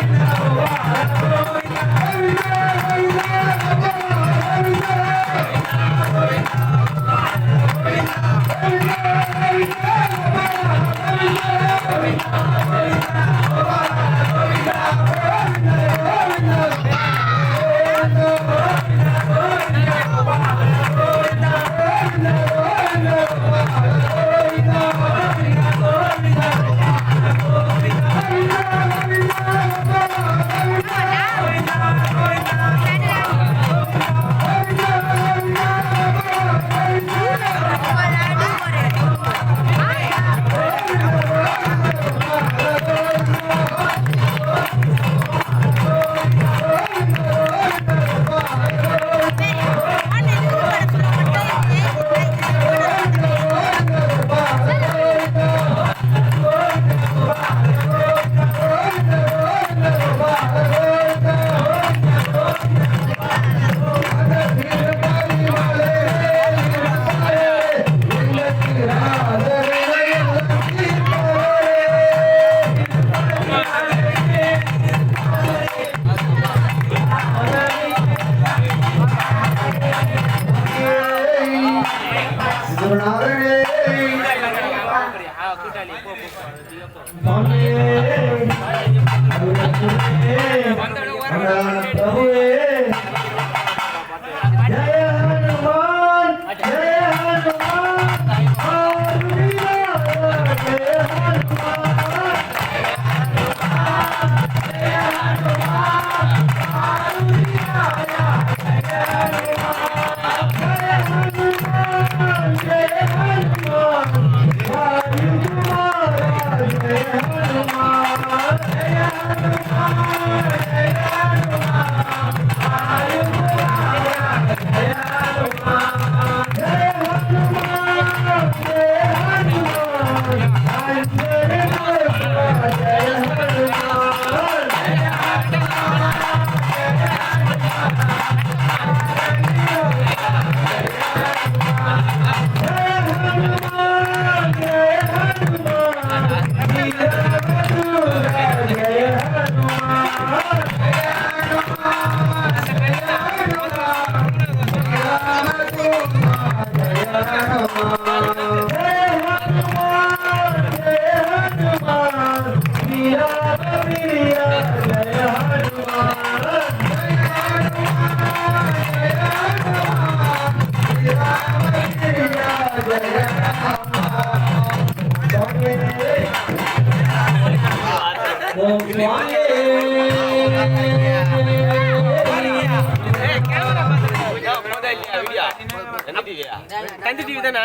الله தந்தி TV தானா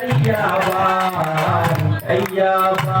ஐயாவா ஐயாவா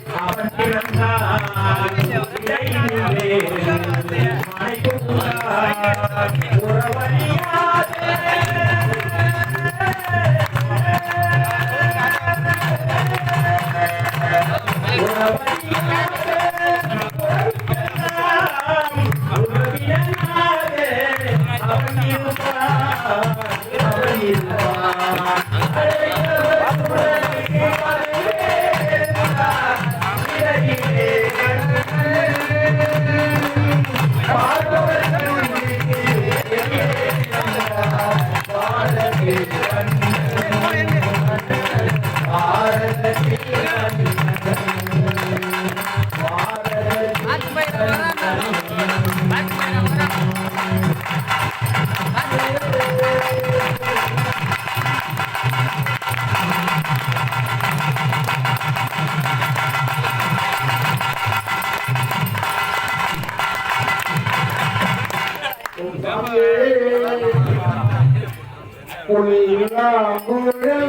அவன் இருப்பான் அவன் இருப்பான் குறுந்தோட்டம்